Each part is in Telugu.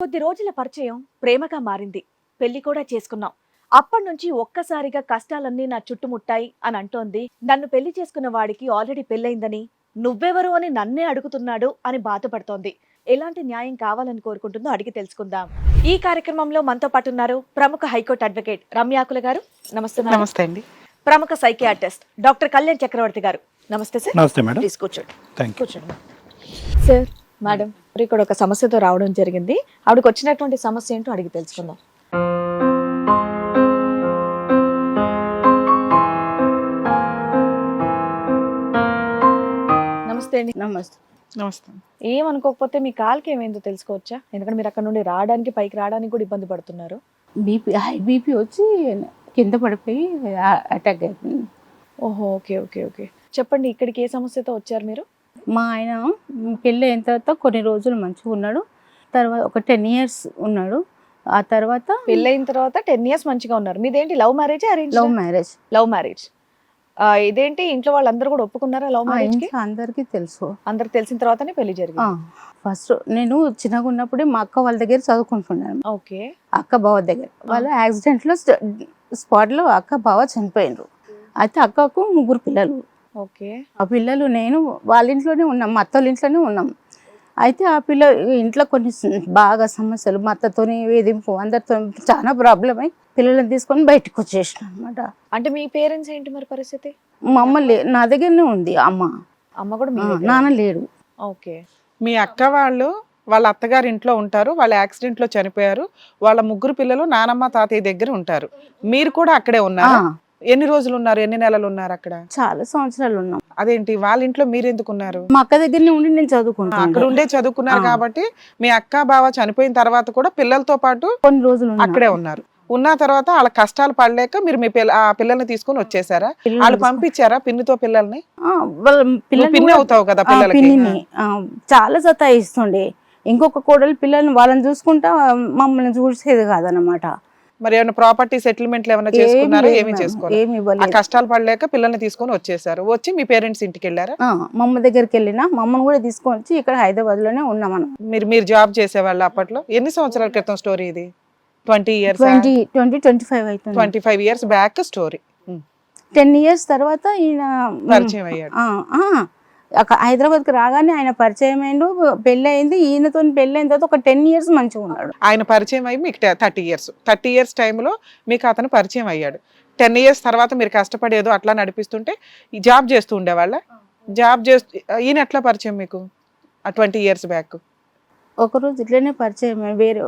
కొద్ది రోజుల పరిచయం ప్రేమగా మారింది. పెళ్ళి కూడా చేసుకున్నాం. అప్పటి నుంచి ఒక్కసారిగా కష్టాలన్నీ నా చుట్టుముట్టాయి అని అంటోంది. నన్ను పెళ్ళి చేసుకున్న వాడికి ఆల్రెడీ పెళ్ళయిందని నువ్వెవరు అని నన్నే అడుగుతున్నాడు అని బాధపడుతోంది. ఎలాంటి న్యాయం కావాలని కోరుకుంటుందో అడిగి తెలుసుకుందాం. ఈ కార్యక్రమంలో మనతో పాటు ఉన్నారు ప్రముఖ హైకోర్టు అడ్వకేట్ రమ్యాకుల గారు. నమస్తే. నమస్తే అండి. ప్రముఖ సైకియాట్రిస్ట్ డాక్టర్ కళ్యాణ్ చక్రవర్తి గారు. నమస్తే సార్. నమస్తే మేడం. కూర్చోండి. కూర్చోండి. Sir madam. ఇక్కడ ఒక సమస్యతో రావడం జరిగింది. ఆవిడకి వచ్చినటువంటి సమస్య ఏంటో అడిగి తెలుసుకుందాం. నమస్తే అండి. నమస్తే. నమస్తే. ఏమనుకోకపోతే మీ కాలుకి ఏమైందో తెలుసుకోవచ్చా? ఎందుకంటే మీరు అక్కడ నుండి రావడానికి పైకి రావడానికి కూడా ఇబ్బంది పడుతున్నారు. బీపీ హై బీపీ వచ్చి కింద పడిపోయి ఆ- అటాక్ అయిపోయింది. ఓహో ఓకే ఓకే ఓకే. చెప్పండి ఇక్కడికి ఏ సమస్యతో వచ్చారు మీరు? మా ఆయన పెళ్ళి అయిన తర్వాత కొన్ని రోజులు మంచిగా ఉన్నాడు. తర్వాత ఒక టెన్ ఇయర్స్ ఉన్నాడు. ఆ తర్వాత పెళ్ళైన తర్వాత టెన్ ఇయర్స్ మంచిగా ఉన్నారు. మీదేంటి? Love marriage arrange love marriage. Love marriage. ఇదేంటి? ఇంట్లో వాళ్ళందరూ కూడా ఒప్పుకున్నారా లవ్ మ్యారేజ్కి అందరికీ తెలుసు. అందరికి తెలిసిన తర్వాతనే పెళ్ళి జరిగింది. ఫస్ట్ నేను చిన్నగా ఉన్నప్పుడే మా అక్క వాళ్ళ దగ్గర చదువుకుంటున్నాను. ఓకే. అక్క బావ దగ్గర. వాళ్ళ యాక్సిడెంట్లో స్పాట్లో అక్క బావ చనిపోయినరు. అయితే అక్కకు ముగ్గురు పిల్లలు. ఓకే. ఆ పిల్లలు నేను వాళ్ళ ఇంట్లోనే ఉన్నాం మా అత్తోళ్ళ ఇంట్లోనే ఉన్నాం. అయితే ఆ పిల్ల ఇంట్లో కొన్ని బాగా సమస్యలు మా అత్తతోని వేధింపు అందరితో చాలా ప్రాబ్లం అయి పిల్లల్ని తీసుకొని బయటకు వచ్చేసిన అనమాట అంటే మీ పేరెంట్స్ ఏంటి మరి పరిస్థితి? మా అమ్మ లే నా దగ్గరనే ఉంది అమ్మ. అమ్మ కూడా మీ ఆ, దగ్గర? నాన్న లేడు. ఓకే. మీ అక్క వాళ్ళు వాళ్ళ అత్తగారి ఇంట్లో ఉంటారు వాళ్ళ యాక్సిడెంట్లో చనిపోయారు వాళ్ళ ముగ్గురు పిల్లలు నానమ్మ తాతయ్య దగ్గర ఉంటారు. మీరు కూడా అక్కడే ఆ, ఉన్నారు ఎన్ని రోజులు ఉన్నారు ఎన్ని నెలలు ఉన్నారు అక్కడ? చాలా సంవత్సరాలు ఉన్నాం. అదేంటి? వాళ్ళ ఇంట్లో మీరు ఎందుకు ఉన్నారు మా అక్క దగ్గరనే ఉండి నేను అక్కడ చదువుకుంటాను ఉండే చదువుకున్నారు. కాబట్టి మీ అక్క బావ చనిపోయిన తర్వాత కూడా పిల్లలతో పాటు కొన్ని రోజులు. అక్కడే ఉన్నారు. ఉన్న తర్వాత వాళ్ళ కష్టాలు పడలేక మీరు మీ పిల్ల ఆ పిల్లల్ని తీసుకొని వచ్చేసారా? వాళ్ళు పంపించారా పిన్నితో పిల్లల్ని? పిన్ని అవుతావు కదా పిల్లలకి. చాలా సతాయిస్తుండే. ఇంకొక కోడలు పిల్లల్ని వాళ్ళని చూసుకుంటా మమ్మల్ని చూసేది కాదనమాట మరి ఏమైనా ప్రాపర్టీ సెటిల్మెంట్లు ఏమైనా చేసుకున్నారా? ఏమి చేసుకోవాలి కష్టాలు పడలేక పిల్లల్ని తీసుకొని వచ్చేసారు. వచ్చి మీ పేరెంట్స్ ఇంటికి వెళ్ళారా ఆ, మా అమ్మ దగ్గరికి వెళ్ళినా మా అమ్మని కూడా తీసుకొని వచ్చి ఇక్కడ హైదరాబాద్లోనే ఉన్నాం మనం. మీరు మీరు జాబ్ చేసేవాళ్ళు అప్పట్లో? ఎన్ని సంవత్సరాల క్రితం స్టోరీ ఇది? Twenty years? Twenty twenty twenty five అవుతుంది. Twenty five years back story. Ten years తర్వాత ఈయన పరిచయం అయ్యాడు. హైదరాబాద్కి రాగానే ఆయన పరిచయం అయిండు పెళ్ళి అయింది. ఈయనతో పెళ్ళి అయిన తర్వాత ఒక టెన్ ఇయర్స్ మంచిగా ఉన్నాడు. ఆయన పరిచయం అయ్యి మీకు థర్టీ ఇయర్స్. థర్టీ ఇయర్స్ టైంలో మీకు అతను పరిచయం అయ్యాడు. టెన్ ఇయర్స్ తర్వాత మీరు కష్టపడి ఏదో అట్లా నడిపిస్తుంటే ఈ జాబ్ చేస్తూ ఉండేవాళ్ళ? జాబ్ చేస్తూ ఈయన ఎట్లా పరిచయం మీకు? ఆ ట్వంటీ ఇయర్స్ బ్యాక్. ఒకరోజు ఇట్లనే పరిచయం వేరే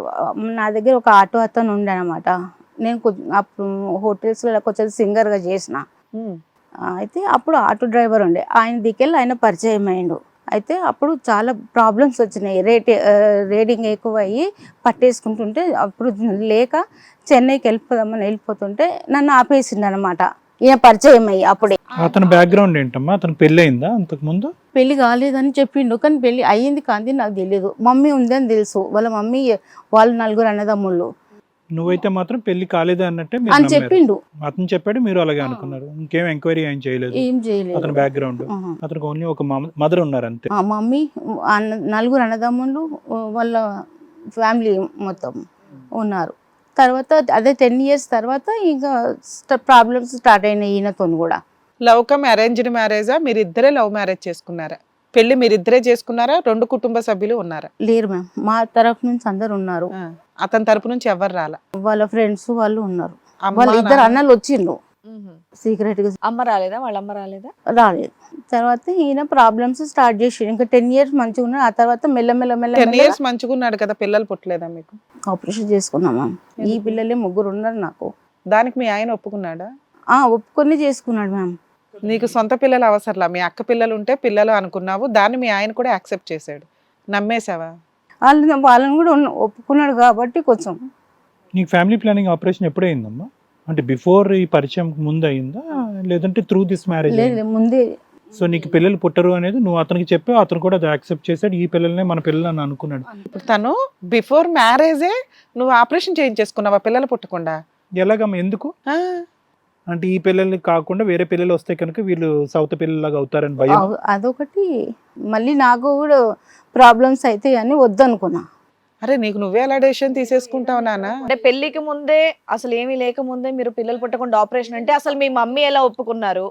నా దగ్గర ఒక ఆటో అతను ఉండే అనమాట నేను అప్పుడు హోటల్స్లో కొంచెం సింగర్గా చేసిన. అయితే అప్పుడు ఆటో డ్రైవర్ ఉండే. ఆయన దిక్కెళ్ళి ఆయన పరిచయం అయిండు. అయితే అప్పుడు చాలా ప్రాబ్లమ్స్ వచ్చినాయి. రేట్ ఆ, రేటింగ్ ఎక్కువ అయ్యి పట్టేసుకుంటుంటే అప్పుడు లేక చెన్నైకి వెళ్ళిపోదామని వెళ్ళిపోతుంటే నన్ను ఆపేసిండు అనమాట ఈయన పరిచయం అయ్యి అప్పుడే. అతని బ్యాక్గ్రౌండ్ ఏంటమ్మా? అతనికి పెళ్ళి అయిందా అంతకు ముందు పెళ్ళి కాలేదని చెప్పిండు కానీ పెళ్ళి అయ్యింది కానీ నాకు తెలియదు మమ్మీ ఉందని తెలుసు. వాళ్ళ మమ్మీ వాళ్ళు నలుగురు అన్నదమ్ముళ్ళు. నువ్వైతే మాత్రం పెళ్ళి కాలేదు అన్నట్టే మీరు అని నమ్మారు. చెప్పిండు. అతను చెప్పాడు మీరు అలాగే అనుకున్నారు. ఇంకేం ఎంక్వైరీ ఏం చేయలేదు. ఏం చేయలేదు. అతని బ్యాక్గ్రౌండ్ ఆహా. అతనికి ఓన్లీ ఒక మదర్ ఉన్నారు అంతే. ఆ మమ్మీ అన్న నలుగురు అన్నదమ్ములు వాళ్ళ ఫ్యామిలీ మొత్తం ఉన్నారు. తర్వాత అదే టెన్ ఇయర్స్ తర్వాత ఇంకా ప్రాబ్లమ్స్ స్టార్ట్ అయినాయి ఈయనతో కూడా. లవ్ కమ్ అరేంజ్డ్ మ్యారేజా మీరు ఇద్దరే లవ్ మ్యారేజ్ చేసుకున్నారా? పెళ్ళి మీరు ఇద్దరే చేసుకున్నారా? రెండు కుటుంబ సభ్యులు ఉన్నారా? లేరు మ్యామ్. మా తరఫు నుంచి అందరు ఉన్నారు. అతని తరపు నుంచి ఎవరు రాలా? వాళ్ళ ఫ్రెండ్స్ వాళ్ళు ఉన్నారు. వాళ్ళ ఇద్దరు? అన్నలు వచ్చిండ్రు. సీక్రెట్గా అమ్మ రాలేదా? వాళ్ళ అమ్మ రాలేదా? రాలేదు. తర్వాత ఈయన ప్రాబ్లమ్స్ స్టార్ట్ చేసి ఇంకా టెన్ ఇయర్స్ మంచిగా ఉన్నారు ఆ తర్వాత మెల్ల మెల్ల మెల్ల టెన్ ఇయర్స్ మంచిగున్నాడు కదా? పిల్లలు పుట్టలేదా మీకు? ఆపరేషన్ చేసుకున్నాం మ్యామ్. ఈ పిల్లలే ముగ్గురు ఉన్నారు నాకు. దానికి మీ ఆయన ఒప్పుకున్నాడా? ఆ ఒప్పుకొని చేసుకున్నాడు మ్యామ్. నీకు సొంత పిల్లలు అవసరంలా? మీ అక్క పిల్లలు ఉంటే పిల్లలు అనుకున్నావు దాన్ని మీ ఆయన కూడా యాక్సెప్ట్ చేశాడు. నమ్మేశావా? వాళ్ళని వాళ్ళని కూడా ఉన్న- ఒప్పుకున్నాడు కాబట్టి కొంచెం. నీకు ఫ్యామిలీ ప్లానింగ్ ఆపరేషన్ ఎప్పుడు అయిందమ్మా అంటే బిఫోర్ ఈ పరిచయం ముందు అయిందా లేదంటే త్రూ దిస్ మ్యారేజ్ లేదు ముందే. సో నీకు పిల్లలు పుట్టరు అనేది నువ్వు అతనికి చెప్పావు అతను కూడా అది యాక్సెప్ట్ చేశాడు ఈ పిల్లల్నే మన పిల్లలు అని అనుకున్నాడు. ఇప్పుడు తను బిఫోర్ మ్యారేజే నువ్వు ఆపరేషన్ చేయించేసుకున్నావా పిల్లలు పుట్టకుండా? ఎలాగమ్మా? ఎందుకు? ఆ, అంటే ఈ పిల్లలు కాకుండా వేరే పిల్లలు వస్తే కనుక వీళ్ళు సౌత్ పిల్లలాగా అవుతారని భయం. అదొకటి. మళ్ళీ నాకు కూడా ప్రాబ్లమ్స్ అయితే అని వద్దనుకున్నా. అరే నీకు నువ్వే అలా డెసిషన్ తీసేసుకుంటావు నాన్న? అంటే పెళ్ళికి ముందే అసలు ఏమీ లేకముందే మీరు పిల్లలు పుట్టకుండా ఆపరేషన్ అంటే అసలు మీ మమ్మీ ఎలా ఒప్పుకున్నారు?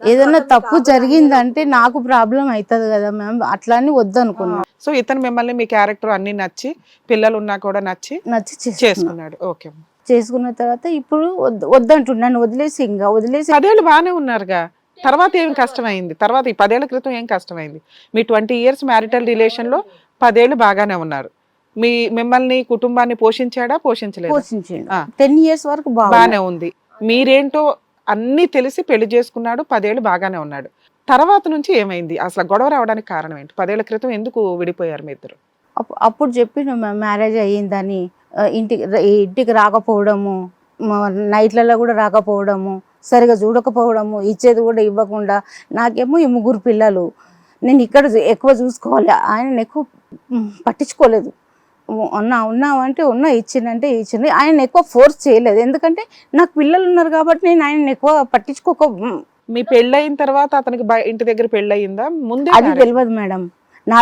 ఏదైనా తప్పు జరిగిందంటే నాకు ప్రాబ్లం అవుతుంది కదా మ్యామ్ అట్లా అని వద్దనుకున్నా. సో ఇతను మిమ్మల్ని మీ క్యారెక్టర్ అన్ని నచ్చి పిల్లలు ఉన్నా కూడా నచ్చి నచ్చి చేసుకున్నా చేసుకున్నాడు. ఓకే. చేసుకున్న తర్వాత ఇప్పుడు వద్దు వద్దంటున్నాను వదిలేసి ఇంకా వదిలేసి పదేళ్ళు బాగానే ఉన్నారుగా. తర్వాత ఏం కష్టమైంది? తర్వాత ఈ పదేళ్ళ క్రితం ఏం కష్టమైంది? మీ ట్వంటీ ఇయర్స్ మ్యారిటల్ రిలేషన్లో పదేళ్ళు బాగానే ఉన్నారు. మీ మిమ్మల్ని కుటుంబాన్ని పోషించాడా పోషించలేదు? పోషించిండు. ఆ. టెన్ ఇయర్స్ వరకు బాగా బాగానే ఉంది. మీరేంటో అన్ని తెలిసి పెళ్ళి చేసుకున్నాడు పదేళ్ళు బాగానే ఉన్నాడు. తర్వాత నుంచి ఏమైంది? అసలు గొడవ రావడానికి కారణం ఏంటి? పదేళ్ళ క్రితం ఎందుకు విడిపోయారు మీ ఇద్దరు? అప్పు- అప్పుడు చెప్పిన మ్యారేజ్ అయ్యిందని ఇంటికి ఇంటికి రాకపోవడము నైట్లలో కూడా రాకపోవడము సరిగా చూడకపోవడము ఇచ్చేది కూడా ఇవ్వకుండా నాకేమో ఈ ముగ్గురు పిల్లలు. నేను ఇక్కడ ఎక్కువ చూసుకోవాలి. ఆయన ఎక్కువ పట్టించుకోలేదు. ఉన్నా ఉన్నావంటే ఉన్నా ఇచ్చిందంటే ఇచ్చింది. ఆయన ఎక్కువ ఫోర్స్ చేయలేదు. ఎందుకంటే నాకు పిల్లలు ఉన్నారు కాబట్టి నేను ఆయన ఎక్కువ పట్టించుకోక మ్, పెళ్ళయిన తర్వాత అతనికి ఇంటి దగ్గర పెళ్ళయిందా? ముందే అది? తెలియదు మేడం. నా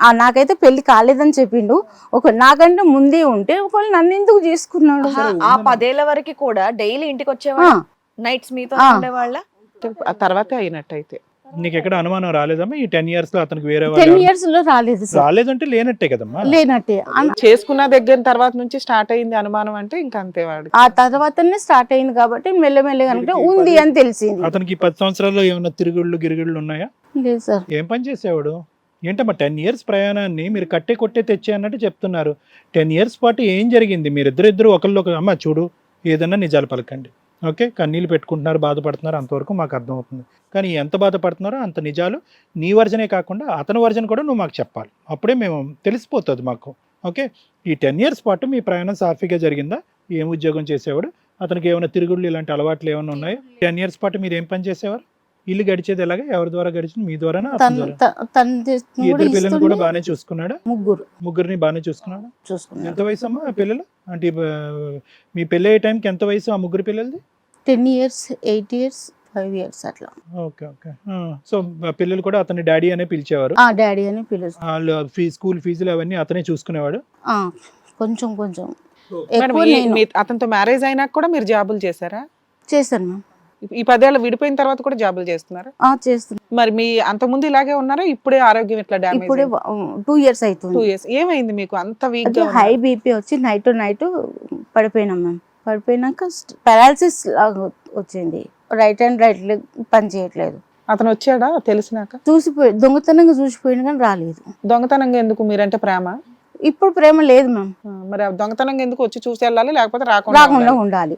ఆ నాకైతే పెళ్ళి కాలేదని చెప్పిండు. ఒక నాకంటే ముందే ఉంటే ఒకవేళ నన్ను ఎందుకు చేసుకున్నాడు? ఆ పదేళ్ళ వరకు కూడా డైలీ ఇంటికి ఆ, వచ్చేవాళ్ళ నైట్స్ మీతో ఆ. ఉండేవాళ్ళ? ఆ తర్వాతే అయినట్టయితే. నీకు ఎక్కడ అనుమానం రాలేదమ్మా? ఈ టెన్ ఇయర్స్లో అతనికి వేరే టెన్ ఇయర్స్లో రాలేదు సార్. రాలేదంటే లేనట్టే కదమ్మా. లేనట్టే. అన్- చేసుకున్న దగ్గర తర్వాత నుంచి స్టార్ట్ అయింది అనుమానం అంటే ఇంకా అంతే వాడు. ఆ తర్వాతనే స్టార్ట్ అయింది కాబట్టి మెల్లమెల్లగా అంటే ఉంది అని తెలిసింది. అతనికి పది సంవత్సరాల్లో ఏమైనా తిరుగుళ్ళు గిరుగుళ్ళు ఉన్నాయా? లేదు సార్. ఏం పని చేసేవాడు? ఏంటమ్మా టెన్ ఇయర్స్ ప్రయాణాన్ని మీరు కట్టే కొట్టే తెచ్చే అన్నట్టు చెప్తున్నారు. టెన్ ఇయర్స్ పాటు ఏం జరిగింది? మీరిద్దరిద్దరు ఒకళ్ళు ఒక అమ్మ చూడు ఏదన్నా నిజాలు పలకండి. ఓకే? కన్నీళ్ళు పెట్టుకుంటున్నారు బాధపడుతున్నారు అంతవరకు మాకు అర్థమవుతుంది. కానీ ఎంత బాధపడుతున్నారో అంత నిజాలు నీ వర్జనే కాకుండా అతని వర్జన్ కూడా నువ్వు మాకు చెప్పాలి. అప్పుడే మేము తెలిసిపోతుంది మాకు. ఓకే? ఈ టెన్ ఇయర్స్ పాటు మీ ప్రయాణం సాఫీగా జరిగిందా? ఏం ఉద్యోగం చేసేవాడు? అతనికి ఏమైనా తిరుగుళ్ళు ఇలాంటి అలవాట్లు ఏమైనా ఉన్నాయో? టెన్ ఇయర్స్ పాటు మీరు ఏం పని చేసేవారు? ఇల్లు గడిచేది ఎలాగా? ఎవరి ద్వారా గడిచింది? మీ ద్వారానా? అతని తను ద్వారా ఇద్దరు పిల్లల్ని కూడా బాగానే చూసుకున్నాడా? ముగ్గురు. ముగ్గురిని బాగానే చూసుకున్నాడా? చూసుకున్నాడు ఎంత వయసు అమ్మా ఆ పిల్లలు? అంటే ఆ, మీ పెళ్ళి అయ్యే టైంకి ఎంత వయసు ఆ ముగ్గురు పిల్లలది? Ten years eight years five years అట్లా. Okay okay. సో ఆ పిల్లలు కూడా అతని డాడీ అనే పిలిచేవారు? ఆ డాడీ అని పిలుస్తాను వాళ్ళు ఫీ స్కూల్ ఫీజులు అవన్నీ అతనే చూసుకునేవాడు? కొంచెం కొంచెం. మీ అతనితో మ్యారేజ్ అయినాక కూడా మీరు జాబులు చేశారా? చేశాను మ్యామ్. ఈ పదేళ్ళు విడిపోయిన తర్వాత కూడా జాబులు చేస్తున్నారా? మరి మీ అంత ముందు ఇలాగే ఉన్నారా? ఇప్పుడే ఆరోగ్యం ఇట్లా డ్యామేజ్ ఇప్పుడే టూ ఇయర్స్ టూ అవుతుంది ఇయర్స్ ఏమైంది మీకు? అంత వీక్ హై బీపీ వచ్చి నైట్ నైట్ పడిపోయినాం మ్యామ్ పడిపోయినాక పారాలసిస్ లాగా వచ్చింది. రైట్ హ్యాండ్ రైట్ లెగ్ పని చేయట్లేదు. అతను వచ్చాడా? తెలిసినాక? చూసిపోయి దొంగతనంగా చూసిపోయిన కానీ రాలేదు. దొంగతనంగా ఎందుకు? మీరంటే ప్రేమ? ఇప్పుడు ప్రేమ లేదు మ్యామ్. మరి ఆ దొంగతనంగా ఎందుకు వచ్చి చూసి వెళ్ళాలి? లేకపోతే రాకుండా రాకుండా ఉండాలి?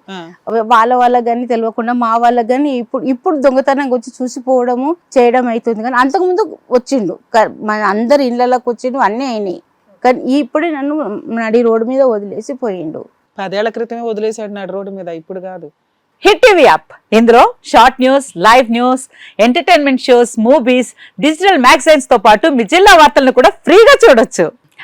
వాళ్ళ వాళ్ళకి కానీ తెలియకుండా మా వాళ్ళకి కానీ ఇప్పుడు ఇప్పుడు దొంగతనంగా వచ్చి చూసిపోవడము చేయడం అవుతుంది కానీ అంతకుముందు వచ్చిండు. మన అందరి ఇళ్ళలోకి వచ్చిండు అన్నీ అయినాయి. కానీ ఇప్పుడే నన్ను నడి రోడ్డు మీద వదిలేసి పోయిండు. పదేళ్ళ క్రితమే వదిలేసాడు నాడు రోడ్డు మీద ఇప్పుడు కాదు. Hit TV app. ఇందులో short news live news entertainment shows movies digital మ్యాగజైన్స్తో పాటు మీ జిల్లా వార్తలను కూడా ఫ్రీగా చూడొచ్చు.